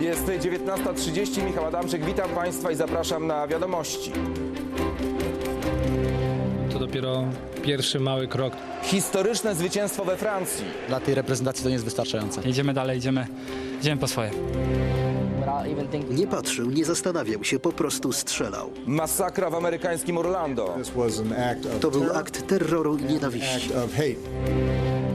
Jest 19.30, Michał Adamczyk, witam Państwa i zapraszam na wiadomości. Dopiero pierwszy mały krok. Historyczne zwycięstwo we Francji. Dla tej reprezentacji to nie jest wystarczające. Idziemy dalej, idziemy, idziemy po swoje. Nie patrzył, nie zastanawiał się, po prostu strzelał. Masakra w amerykańskim Orlando. To był akt terroru i nienawiści.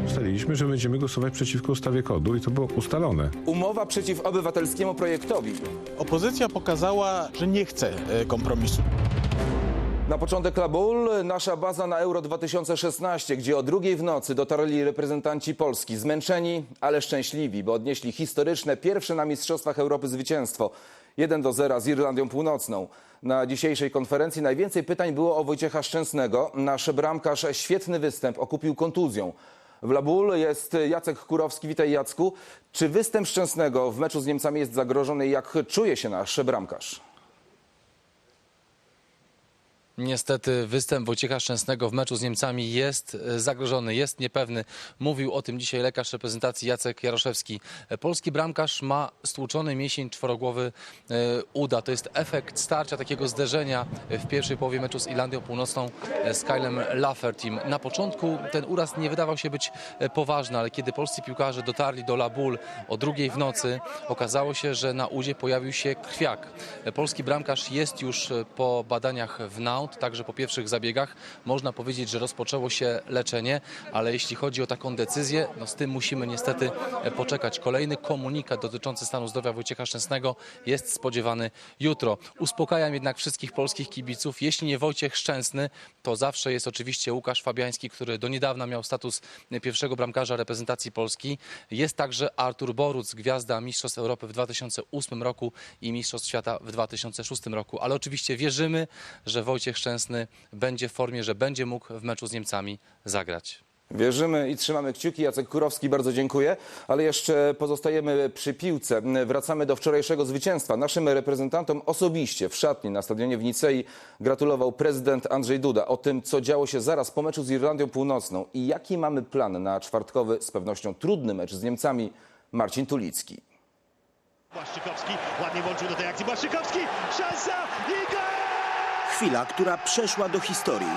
Ustaliliśmy, że będziemy głosować przeciwko ustawie kodu i to było ustalone. Umowa przeciw obywatelskiemu projektowi. Opozycja pokazała, że nie chce e, kompromisu. Na początek Kabul, nasza baza na Euro 2016, gdzie o drugiej w nocy dotarli reprezentanci Polski. Zmęczeni, ale szczęśliwi, bo odnieśli historyczne pierwsze na Mistrzostwach Europy zwycięstwo. 1 do 0 z Irlandią Północną. Na dzisiejszej konferencji najwięcej pytań było o Wojciecha Szczęsnego. Nasz bramkarz świetny występ okupił kontuzją. W Labul jest Jacek Kurowski. Witaj Jacku. Czy występ Szczęsnego w meczu z Niemcami jest zagrożony? Jak czuje się nasz bramkarz? Niestety występ Wojciecha Szczęsnego w meczu z Niemcami jest e, zagrożony, jest niepewny. Mówił o tym dzisiaj lekarz reprezentacji Jacek Jaroszewski. E, Polski bramkarz ma stłuczony mięsień czworogłowy e, uda. To jest efekt starcia, takiego zderzenia w pierwszej połowie meczu z Irlandią Północną z Kylem Laffertym. Na początku ten uraz nie wydawał się być poważny, ale kiedy polscy piłkarze dotarli do Labul o drugiej w nocy, okazało się, że na udzie pojawił się krwiak. Polski bramkarz jest już po badaniach w NAUT, także po pierwszych zabiegach. Można powiedzieć, że rozpoczęło się leczenie, ale jeśli chodzi o taką decyzję, no z tym musimy niestety e, poczekać. Kolejny komunikat dotyczący stanu zdrowia Wojciecha Szczęsnego jest spodziewany jutro. Uspokajam jednak wszystkich polskich kibiców. Jeśli nie Wojciech Szczęsny, to zawsze jest oczywiście Łukasz Fabiański, który do niedawna miał status pierwszego bramkarza reprezentacji Polski. Jest także Artur Boruc, gwiazda Mistrzostw Europy w 2008 roku i Mistrzostw Świata w 2006 roku. Ale oczywiście wierzymy, że Wojciech Szczęsny będzie w formie, że będzie mógł w meczu z Niemcami zagrać. Wierzymy i trzymamy kciuki. Jacek Kurowski, bardzo dziękuję. Ale jeszcze pozostajemy przy piłce. Wracamy do wczorajszego zwycięstwa. Naszym reprezentantom osobiście w szatni na stadionie w Nicei gratulował prezydent Andrzej Duda. O tym, co działo się zaraz po meczu z Irlandią Północną i jaki mamy plan na czwartkowy, z pewnością trudny mecz z Niemcami, Marcin Tulicki. Błaszczykowski ładnie włączył do tej akcji. Błaszczykowski, szansa i gol! Chwila, która przeszła do historii.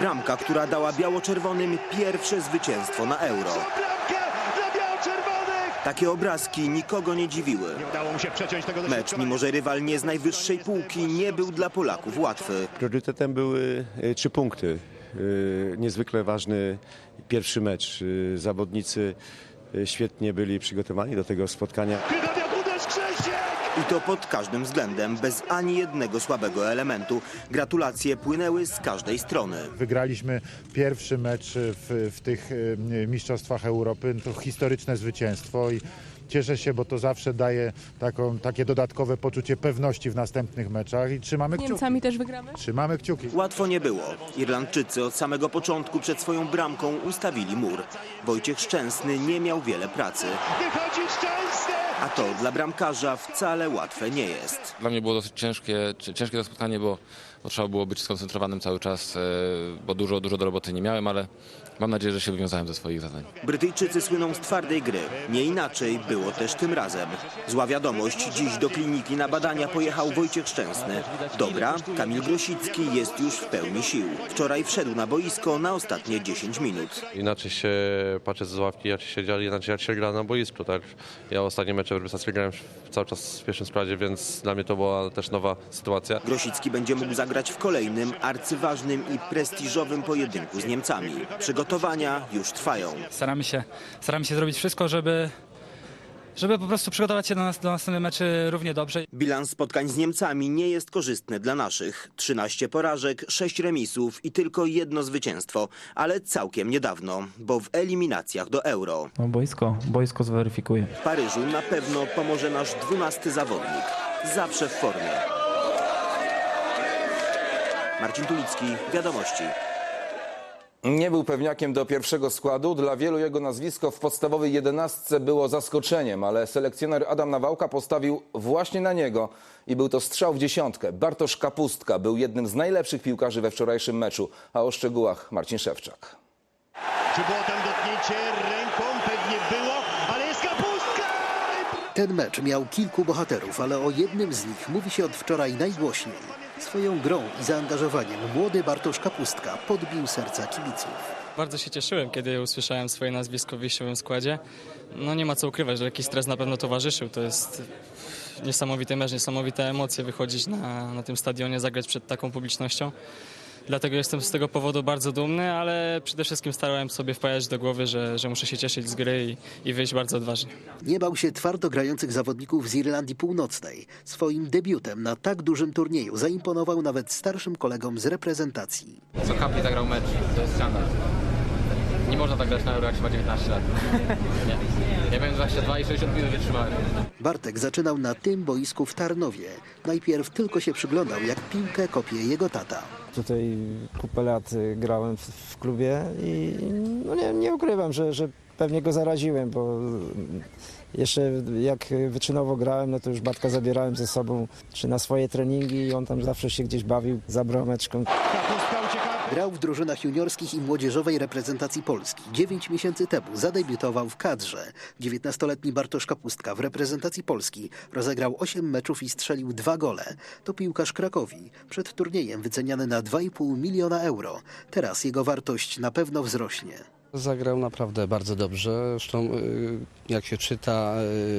Bramka, która dała biało-czerwonym pierwsze zwycięstwo na Euro. Takie obrazki nikogo nie dziwiły. Nie udało mu się przeciąć tego Mecz, mimo że rywal nie z najwyższej półki, nie był dla Polaków łatwy. Priorytetem były e, trzy punkty. E, Niezwykle ważny pierwszy mecz. E, Zawodnicy świetnie byli przygotowani do tego spotkania. I to pod każdym względem, bez ani jednego słabego elementu. Gratulacje płynęły z każdej strony. Wygraliśmy pierwszy mecz w, w tych Mistrzostwach Europy. To historyczne zwycięstwo i cieszę się, bo to zawsze daje taką, takie dodatkowe poczucie pewności w następnych meczach i trzymamy kciuki. Niemcami też wygramy? Trzymamy kciuki. Łatwo nie było. Irlandczycy od samego początku przed swoją bramką ustawili mur. Wojciech Szczęsny nie miał wiele pracy. Wychodzi Szczęsny! A to dla bramkarza wcale łatwe nie jest. Dla mnie było dosyć ciężkie, ciężkie to spotkanie, bo, bo trzeba było być skoncentrowanym cały czas, e, bo dużo, dużo do roboty nie miałem, ale mam nadzieję, że się wywiązałem ze swoich zadań. Brytyjczycy słyną z twardej gry. Nie inaczej było też tym razem. Zła wiadomość, dziś do kliniki na badania pojechał Wojciech Szczęsny. Dobra, Kamil Grosicki jest już w pełni sił. Wczoraj wszedł na boisko na ostatnie 10 minut. Inaczej się patrzy z ławki, jak się siedzieli, inaczej jak się gra na boisku. Tak? Ja ostatnie mecze w reprezentacji grałem cały czas w pierwszym składzie, więc dla mnie to była też nowa sytuacja. Grosicki będzie mógł zagrać w kolejnym, arcyważnym i prestiżowym pojedynku z Niemcami. Przygotowania już trwają. Staramy się, staramy się zrobić wszystko, żeby, żeby po prostu przygotować się do, nas, do następnych meczy równie dobrze. Bilans spotkań z Niemcami nie jest korzystny dla naszych. 13 porażek, 6 remisów i tylko jedno zwycięstwo, ale całkiem niedawno, bo w eliminacjach do Euro. No boisko, boisko zweryfikuje. W Paryżu na pewno pomoże nasz 12 zawodnik. Zawsze w formie. Marcin Tulicki, Wiadomości. Nie był pewniakiem do pierwszego składu. Dla wielu jego nazwisko w podstawowej jedenastce było zaskoczeniem, ale selekcjoner Adam Nawałka postawił właśnie na niego i był to strzał w dziesiątkę. Bartosz Kapustka był jednym z najlepszych piłkarzy we wczorajszym meczu, a o szczegółach Marcin Szewczak. Czy było tam dotknięcie ręką? Pewnie było, ale jest kapustka! Ten mecz miał kilku bohaterów, ale o jednym z nich mówi się od wczoraj najgłośniej. Swoją grą i zaangażowaniem młody Bartosz Kapustka podbił serca kibiców. Bardzo się cieszyłem, kiedy usłyszałem swoje nazwisko w wyjściowym składzie. No nie ma co ukrywać, że jakiś stres na pewno towarzyszył. To jest niesamowity mecz, niesamowite emocje wychodzić na, na tym stadionie, zagrać przed taką publicznością. Dlatego jestem z tego powodu bardzo dumny, ale przede wszystkim starałem sobie wpajać do głowy, że, że muszę się cieszyć z gry i, i wyjść bardzo odważnie. Nie bał się twardo grających zawodników z Irlandii Północnej. Swoim debiutem na tak dużym turnieju zaimponował nawet starszym kolegom z reprezentacji. Co Kapi zagrał mecz, to jest skandal. Nie można tak grać na Euro, jak się ma 19 lat. Nie. Ja miałem 22 i 60 minut wytrzymałem. Bartek zaczynał na tym boisku w Tarnowie. Najpierw tylko się przyglądał, jak piłkę kopie jego tata. Tutaj kupę lat y, grałem w, w klubie i no nie, nie ukrywam, że, że pewnie go zaraziłem, bo jeszcze jak wyczynowo grałem, no to już Bartka zabierałem ze sobą czy na swoje treningi i on tam zawsze się gdzieś bawił za. Kapustka ucieka. Grał w drużynach juniorskich i młodzieżowej reprezentacji Polski. Dziewięć miesięcy temu zadebiutował w kadrze. 19-letni Bartosz Kapustka w reprezentacji Polski rozegrał 8 meczów i strzelił dwa gole. To piłkarz Krakowi. Przed turniejem wyceniany na 2,5 miliona euro. Teraz jego wartość na pewno wzrośnie. Zagrał naprawdę bardzo dobrze. Zresztą y, jak się czyta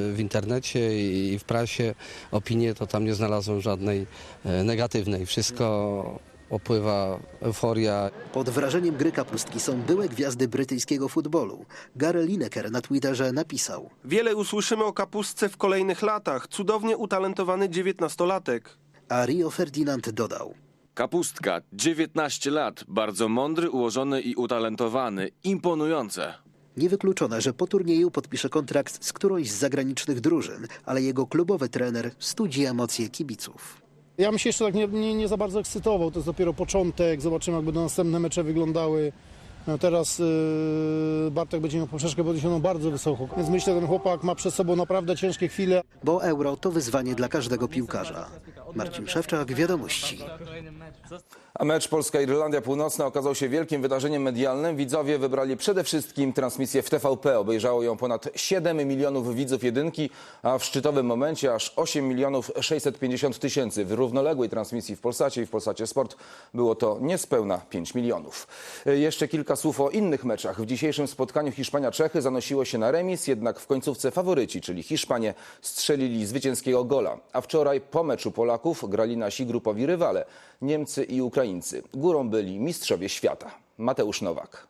y, w internecie i w prasie opinie, to tam nie znalazłem żadnej y, negatywnej. Wszystko opływa euforia. Pod wrażeniem gry Kapustki są byłe gwiazdy brytyjskiego futbolu. Gary Lineker na Twitterze napisał Wiele usłyszymy o kapustce w kolejnych latach. Cudownie utalentowany dziewiętnastolatek. A Rio Ferdinand dodał Kapustka, 19 lat, bardzo mądry, ułożony i utalentowany. Imponujące. Niewykluczone, że po turnieju podpisze kontrakt z którąś z zagranicznych drużyn, ale jego klubowy trener studzi emocje kibiców. Ja bym się jeszcze tak nie, nie, nie za bardzo ekscytował, to jest dopiero początek, zobaczymy jak będą następne mecze wyglądały. No teraz yy, Bartek będzie miał poprzeczkę podniesioną bardzo wysoko, więc myślę, że ten chłopak ma przed sobą naprawdę ciężkie chwile. Bo euro to wyzwanie dla każdego piłkarza. Marcin Szewczak, Wiadomości. A mecz Polska-Irlandia Północna okazał się wielkim wydarzeniem medialnym. Widzowie wybrali przede wszystkim transmisję w TVP. Obejrzało ją ponad 7 milionów widzów jedynki, a w szczytowym momencie aż 8 milionów 650 tysięcy. W równoległej transmisji w Polsacie i w Polsacie Sport było to niespełna 5 milionów. E, Jeszcze kilka słów o innych meczach. W dzisiejszym spotkaniu Hiszpania-Czechy zanosiło się na remis, jednak w końcówce faworyci, czyli Hiszpanie, strzelili zwycięskiego gola. A wczoraj po meczu Polaków grali nasi grupowi rywale, Niemcy i Ukraińcy. Górą byli mistrzowie świata. Mateusz Nowak.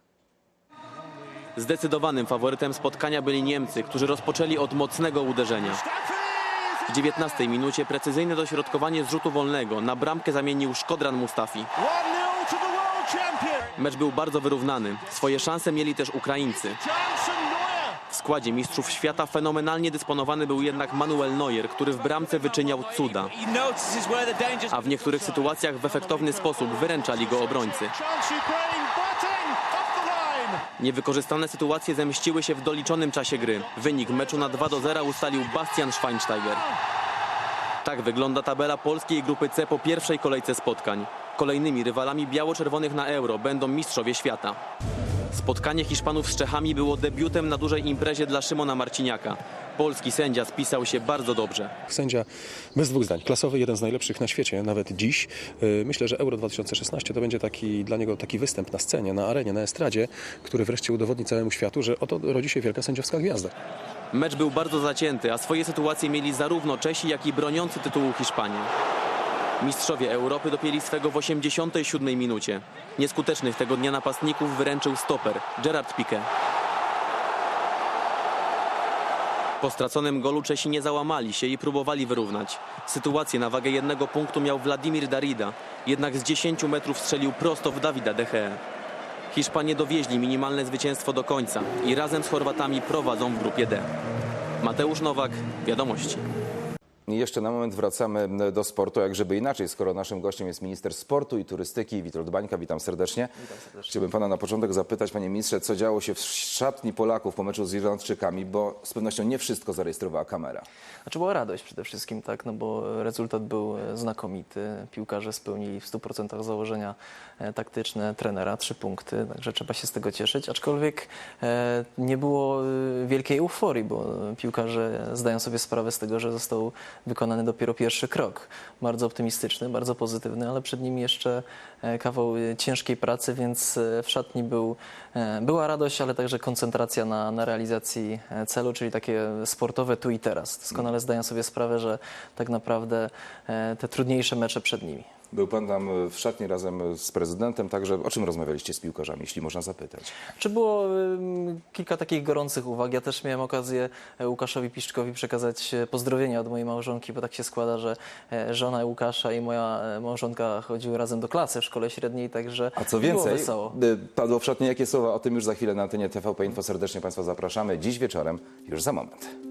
Zdecydowanym faworytem spotkania byli Niemcy, którzy rozpoczęli od mocnego uderzenia. W 19 minucie precyzyjne dośrodkowanie z rzutu wolnego na bramkę zamienił Szkodran Mustafi. Mecz był bardzo wyrównany. Swoje szanse mieli też Ukraińcy. W składzie mistrzów świata fenomenalnie dysponowany był jednak Manuel Neuer, który w bramce wyczyniał cuda. A w niektórych sytuacjach w efektowny sposób wyręczali go obrońcy. Niewykorzystane sytuacje zemściły się w doliczonym czasie gry. Wynik meczu na 2 do 0 ustalił Bastian Schweinsteiger. Tak wygląda tabela polskiej grupy C po pierwszej kolejce spotkań. Kolejnymi rywalami biało-czerwonych na Euro będą mistrzowie świata. Spotkanie Hiszpanów z Czechami było debiutem na dużej imprezie dla Szymona Marciniaka. Polski sędzia spisał się bardzo dobrze. Sędzia bez dwóch zdań, klasowy, jeden z najlepszych na świecie, nawet dziś. Yy, Myślę, że Euro 2016 to będzie taki, dla niego taki występ na scenie, na arenie, na estradzie, który wreszcie udowodni całemu światu, że oto rodzi się wielka sędziowska gwiazda. Mecz był bardzo zacięty, a swoje sytuacje mieli zarówno Czesi, jak i broniący tytułu Hiszpanii. Mistrzowie Europy dopięli swego w 87 minucie. Nieskutecznych tego dnia napastników wyręczył stoper Gerard Piqué. Po straconym golu Czesi nie załamali się i próbowali wyrównać. Sytuację na wagę jednego punktu miał Wladimir Darida, jednak z 10 metrów strzelił prosto w Dawida De. Hiszpanie dowieźli minimalne zwycięstwo do końca i razem z Chorwatami prowadzą w grupie D. Mateusz Nowak, Wiadomości. I jeszcze na moment wracamy do sportu, jak żeby inaczej, skoro naszym gościem jest minister sportu i turystyki Witold Bańka. Witam serdecznie. Chciałbym pana na początek zapytać, panie ministrze, co działo się w szatni Polaków po meczu z Irlandczykami, bo z pewnością nie wszystko zarejestrowała kamera. Znaczy była radość przede wszystkim, tak, no bo rezultat był e, znakomity. Piłkarze spełnili w 100% założenia e, taktyczne trenera, trzy punkty, także trzeba się z tego cieszyć. Aczkolwiek e, nie było wielkiej euforii, bo piłkarze zdają sobie sprawę z tego, że został wykonany dopiero pierwszy krok. Bardzo optymistyczny, bardzo pozytywny, ale przed nim jeszcze e, kawał e, ciężkiej pracy, więc e, w szatni był, była radość, ale także koncentracja na, na realizacji celu, czyli takie sportowe tu i teraz. Doskonale zdają sobie sprawę, że tak naprawdę te trudniejsze mecze przed nimi. Był pan tam w szatni razem z prezydentem, także o czym rozmawialiście z piłkarzami, jeśli można zapytać? Czy było kilka takich gorących uwag? Ja też miałem okazję e, Łukaszowi Piszczkowi przekazać e, pozdrowienia od mojej małżonki, bo tak się składa, że e, żona Łukasza i moja e, małżonka chodziły razem do klasy w szkole średniej, także A co było więcej, wesoło. y, padło w szatni jakie słowa, o tym już za chwilę na antenie TVP Info serdecznie Państwa zapraszamy. Dziś wieczorem, już za moment.